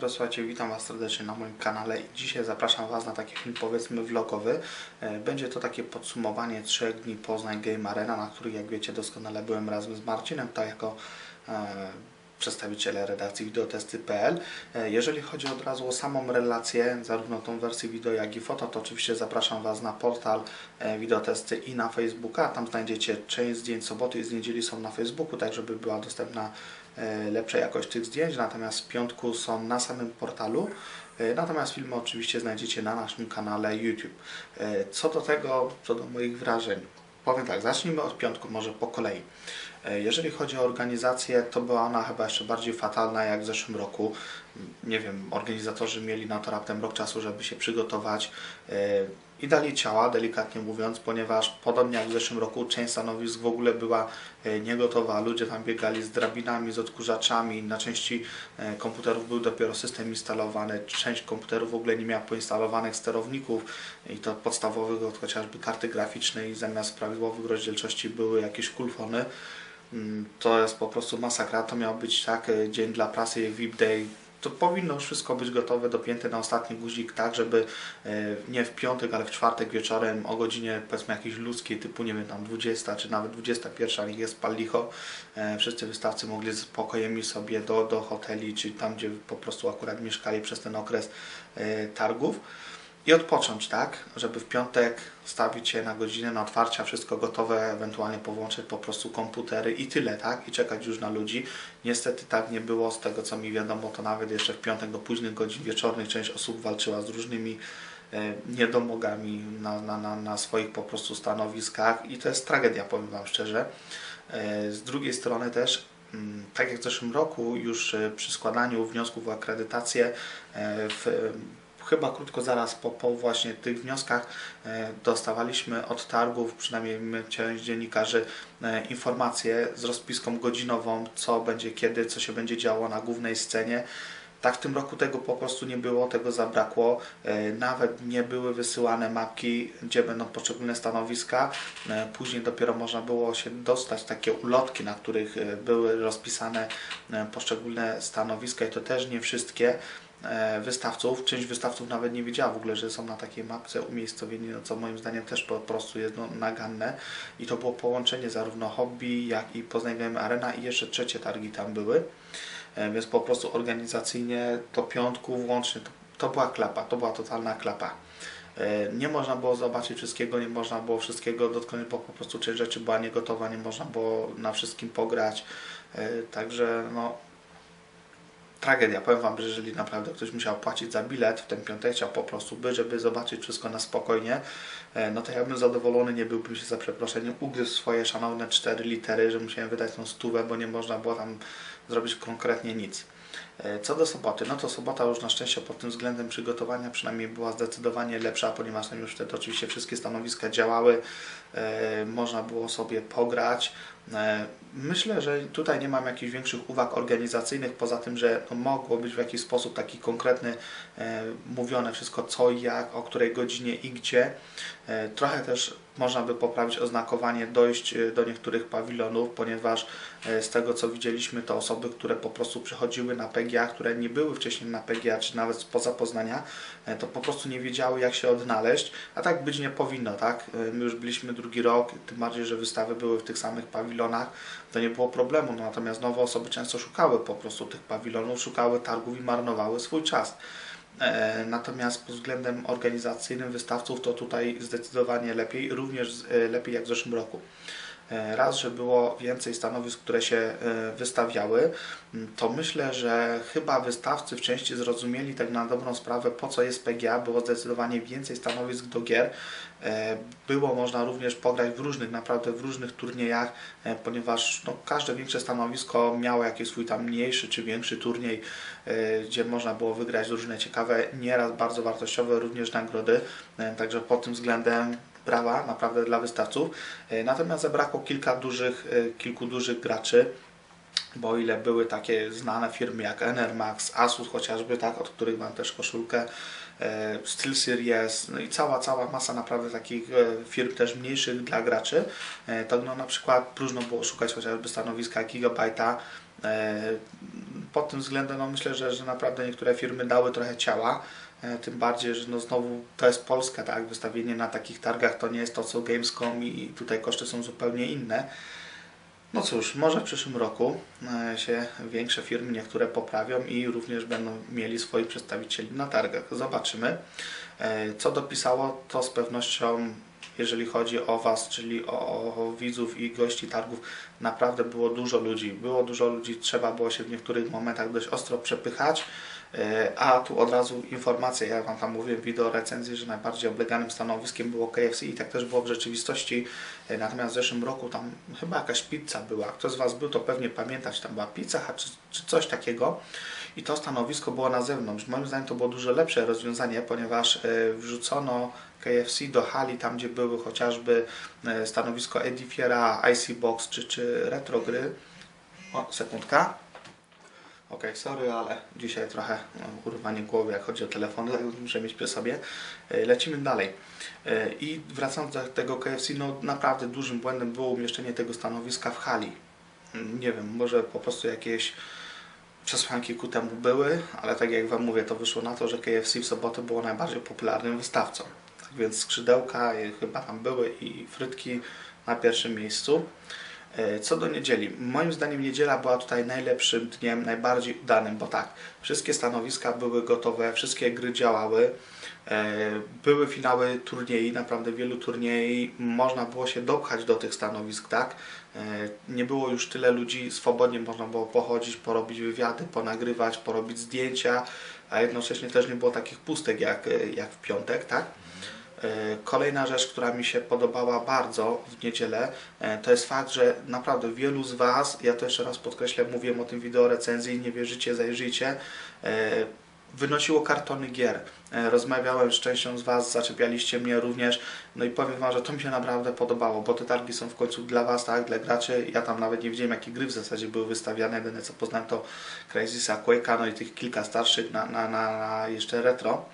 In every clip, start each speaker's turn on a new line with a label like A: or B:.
A: drodzy, słuchajcie, witam Was serdecznie na moim kanale i dzisiaj zapraszam Was na taki film powiedzmy vlogowy. E, Będzie to takie podsumowanie trzech dni Poznań Game Arena, na których jak wiecie doskonale byłem razem z Marcinem, tak jako e, przedstawiciele redakcji wideotesty.pl. E, Jeżeli chodzi od razu o samą relację, zarówno tą wersję wideo jak i foto, to oczywiście zapraszam Was na portal e, wideotesty i na Facebooka. Tam znajdziecie część zdjęć soboty i z niedzieli są na Facebooku, tak żeby była dostępna e, lepsza jakość tych zdjęć, natomiast w piątku są na samym portalu. Natomiast filmy oczywiście znajdziecie na naszym kanale YouTube. Co do tego, co do moich wrażeń, powiem tak, zacznijmy od piątku, może po kolei. E, Jeżeli chodzi o organizację, to była ona chyba jeszcze bardziej fatalna jak w zeszłym roku. Nie wiem, organizatorzy mieli na to raptem rok czasu, żeby się przygotować e, i dali ciała, delikatnie mówiąc, ponieważ podobnie jak w zeszłym roku część stanowisk w ogóle była e, niegotowa. Ludzie tam biegali z drabinami, z odkurzaczami. Na części e, komputerów był dopiero system instalowany. Część komputerów w ogóle nie miała poinstalowanych sterowników i to podstawowych od chociażby karty graficznej. Zamiast prawidłowych rozdzielczości były jakieś kulfony. Mm, To jest po prostu masakra. To miał być tak e, dzień dla prasy, VIP Day. To powinno wszystko być gotowe, dopięte na ostatni guzik, tak żeby e, nie w piątek, ale w czwartek wieczorem o godzinie powiedzmy jakiejś ludzkiej, typu nie wiem, tam 20 czy nawet 21, niech jest pal licho, e, wszyscy wystawcy mogli z pokojem sobie do, do hoteli, czy tam, gdzie po prostu akurat mieszkali przez ten okres e, targów i odpocząć, tak? Żeby w piątek stawić się na godzinę na otwarcia, wszystko gotowe, ewentualnie powłączyć po prostu komputery i tyle, tak? I czekać już na ludzi. Niestety tak nie było, z tego co mi wiadomo, to nawet jeszcze w piątek do późnych godzin wieczornych część osób walczyła z różnymi e, niedomogami na, na, na, na swoich po prostu stanowiskach i to jest tragedia, powiem Wam szczerze. E, Z drugiej strony też mm, tak jak w zeszłym roku, już e, przy składaniu wniosków o akredytację w chyba krótko zaraz po, po właśnie tych wnioskach e, dostawaliśmy od targów, przynajmniej my, część dziennikarzy, e, informacje z rozpiską godzinową, co będzie kiedy, co się będzie działo na głównej scenie. Tak w tym roku tego po prostu nie było, tego zabrakło. E, Nawet nie były wysyłane mapki, gdzie będą poszczególne stanowiska. Później dopiero można było się dostać takie ulotki, na których były rozpisane poszczególne stanowiska i to też nie wszystkie wystawców. Część wystawców nawet nie wiedziała w ogóle, że są na takiej mapce umiejscowieni, no co moim zdaniem też po prostu jest no, naganne. I to było połączenie zarówno hobby, jak i Poznań Game Arena i jeszcze trzecie targi tam były. E, Więc po prostu organizacyjnie do piątku włącznie to, to była klapa, to była totalna klapa. E, Nie można było zobaczyć wszystkiego, nie można było wszystkiego dotknąć, bo po prostu część rzeczy była niegotowa, nie można było na wszystkim pograć. E, Także no, tragedia. Powiem Wam, że jeżeli naprawdę ktoś musiał płacić za bilet w ten piątek, chciał po prostu by, żeby zobaczyć wszystko na spokojnie, e, no to ja bym zadowolony nie byłbym się za przeproszeniem ugryzł swoje szanowne cztery litery, że musiałem wydać tą stówę, bo nie można było tam zrobić konkretnie nic. E, Co do soboty, no to sobota już na szczęście pod tym względem przygotowania przynajmniej była zdecydowanie lepsza, ponieważ tam już wtedy oczywiście wszystkie stanowiska działały, e, można było sobie pograć. E, Myślę, że tutaj nie mam jakichś większych uwag organizacyjnych, poza tym, że mogło być w jakiś sposób taki konkretny mówione wszystko co i jak, o której godzinie i gdzie. E, trochę też można by poprawić oznakowanie, dojść e, do niektórych pawilonów, ponieważ e, z tego co widzieliśmy, to osoby, które po prostu przychodziły na PGA, które nie były wcześniej na PGA, czy nawet spoza Poznania, to po prostu nie wiedziały jak się odnaleźć, a tak być nie powinno, tak? My już byliśmy drugi rok, tym bardziej, że wystawy były w tych samych pawilonach, to nie było problemu, no, natomiast nowe osoby często szukały po prostu tych pawilonów, szukały targów i marnowały swój czas. E, Natomiast pod względem organizacyjnym wystawców to tutaj zdecydowanie lepiej, również e, lepiej jak w zeszłym roku. E, Raz, że było więcej stanowisk, które się e, wystawiały, to myślę, że chyba wystawcy w części zrozumieli tak na dobrą sprawę, po co jest PGA. Było zdecydowanie więcej stanowisk do gier. E, Było można również pograć w różnych, naprawdę w różnych turniejach, ponieważ no, każde większe stanowisko miało jakiś swój tam mniejszy czy większy turniej, gdzie można było wygrać różne ciekawe, nieraz bardzo wartościowe również nagrody. Także pod tym względem brawa naprawdę dla wystawców. E, Natomiast zabrakło kilka dużych, e, kilku dużych graczy. Bo ile były takie znane firmy jak Enermax, Asus chociażby, tak, od których mam też koszulkę, e, SteelSeries, no i cała, cała masa naprawdę takich firm też mniejszych dla graczy, to no, na przykład próżno było szukać chociażby stanowiska Gigabyte'a, pod tym względem no myślę, że, że naprawdę niektóre firmy dały trochę ciała. E, Tym bardziej, że no znowu to jest Polska, tak? Wystawienie na takich targach to nie jest to co Gamescom i tutaj koszty są zupełnie inne. No cóż, może w przyszłym roku e, się większe firmy niektóre poprawią i również będą mieli swoich przedstawicieli na targach. Zobaczymy. E, Co dopisało, to z pewnością, jeżeli chodzi o Was, czyli o, o widzów i gości targów, naprawdę było dużo ludzi. Było dużo ludzi, trzeba było się w niektórych momentach dość ostro przepychać. E, A tu od razu informacja, ja Wam tam mówiłem wideo recenzji, że najbardziej obleganym stanowiskiem było KFC i tak też było w rzeczywistości. E, Natomiast w zeszłym roku tam chyba jakaś pizza była. Kto z Was był, to pewnie pamiętać, tam była pizza czy, czy coś takiego. I to stanowisko było na zewnątrz. Moim zdaniem to było dużo lepsze rozwiązanie, ponieważ e, wrzucono KFC do hali, tam gdzie były chociażby stanowisko Edifiera, IC Box czy, czy Retro Gry. O, sekundka. Ok, sorry, ale dzisiaj trochę no, urwanie głowy, jak chodzi o telefony, tak muszę mieć przy sobie. E, Lecimy dalej. E, I wracając do tego KFC, no naprawdę dużym błędem było umieszczenie tego stanowiska w hali. Mm, Nie wiem, może po prostu jakieś przesłanki ku temu były, ale tak jak Wam mówię, to wyszło na to, że KFC w sobotę było najbardziej popularnym wystawcą. Tak więc skrzydełka e, chyba tam były i frytki na pierwszym miejscu. E, Co do niedzieli, moim zdaniem niedziela była tutaj najlepszym dniem, najbardziej udanym, bo tak, wszystkie stanowiska były gotowe, wszystkie gry działały, e, były finały turniej, naprawdę wielu turniej, można było się dopchać do tych stanowisk, tak? E, Nie było już tyle ludzi, swobodnie można było pochodzić, porobić wywiady, ponagrywać, porobić zdjęcia, a jednocześnie też nie było takich pustek jak, jak w piątek, tak? E, Kolejna rzecz, która mi się podobała bardzo w niedzielę, e, to jest fakt, że naprawdę wielu z Was, ja to jeszcze raz podkreślę, mówiłem o tym wideo recenzji, nie wierzycie, zajrzyjcie, e, wynosiło kartony gier. Rozmawiałem z częścią z Was, zaczepialiście mnie również, no i powiem Wam, że to mi się naprawdę podobało, bo te targi są w końcu dla Was, tak, dla graczy. Ja tam nawet nie wiedziałem, jakie gry w zasadzie były wystawiane, jedyne co poznałem to Crysisa, Quake'a, no i tych kilka starszych na, na, na, na jeszcze retro.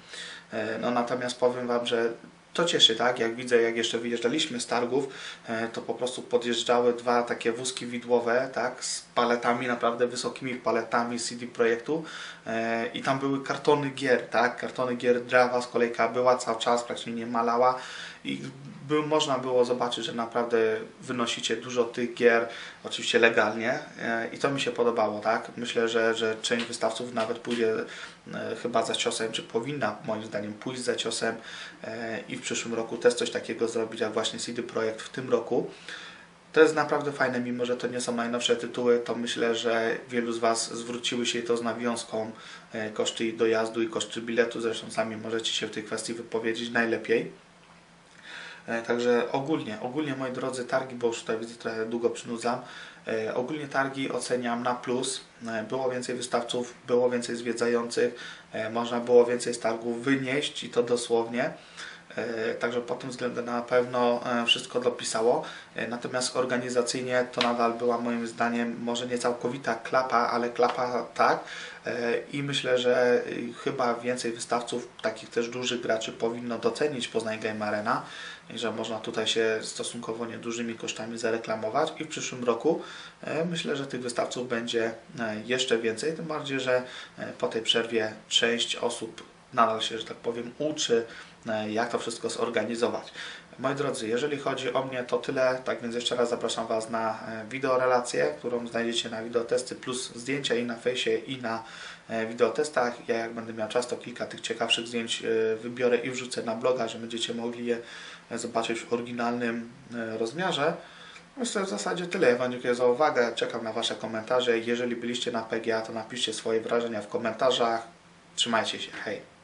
A: No natomiast powiem Wam, że to cieszy, tak? Jak widzę, jak jeszcze wyjeżdżaliśmy z targów, e, to po prostu podjeżdżały dwa takie wózki widłowe, tak? Z paletami, naprawdę wysokimi paletami CD Projektu e, i tam były kartony gier, tak? Kartony gier Drawa z kolejka była cały czas, praktycznie nie malała i by, można było zobaczyć, że naprawdę wynosicie dużo tych gier, oczywiście legalnie e, i to mi się podobało, tak? Myślę, że, że część wystawców nawet pójdzie e, chyba za ciosem, czy powinna moim zdaniem pójść za ciosem e, i w przyszłym roku też coś takiego zrobić, jak właśnie CD Projekt w tym roku. To jest naprawdę fajne, mimo że to nie są najnowsze tytuły, to myślę, że wielu z Was zwróciły się to z nawiązką koszty dojazdu i koszty biletu, zresztą sami możecie się w tej kwestii wypowiedzieć najlepiej. E, Także ogólnie, ogólnie moi drodzy targi, bo już tutaj widzę trochę długo przynudzam, e, ogólnie targi oceniam na plus. E, Było więcej wystawców, było więcej zwiedzających, można było więcej z targów wynieść i to dosłownie. E, Także pod tym względem na pewno e, wszystko dopisało. E, Natomiast organizacyjnie to nadal była moim zdaniem może nie całkowita klapa, ale klapa tak. I myślę, że chyba więcej wystawców, takich też dużych graczy powinno docenić Poznań Game Arena że można tutaj się stosunkowo niedużymi kosztami zareklamować i w przyszłym roku myślę, że tych wystawców będzie jeszcze więcej, tym bardziej, że po tej przerwie część osób nadal się, że tak powiem, uczy, e, jak to wszystko zorganizować. Moi drodzy, jeżeli chodzi o mnie, to tyle. Tak więc jeszcze raz zapraszam Was na e, wideorelację, którą znajdziecie na wideotesty plus zdjęcia i na fejsie i na e, wideotestach. Ja jak będę miał czas, to kilka tych ciekawszych zdjęć wybiorę i wrzucę na bloga, że będziecie mogli je zobaczyć w oryginalnym rozmiarze. Myślę, w zasadzie tyle. Ja Wam dziękuję za uwagę. Czekam na Wasze komentarze. Jeżeli byliście na PGA, to napiszcie swoje wrażenia w komentarzach. Trzymajcie się. Hej!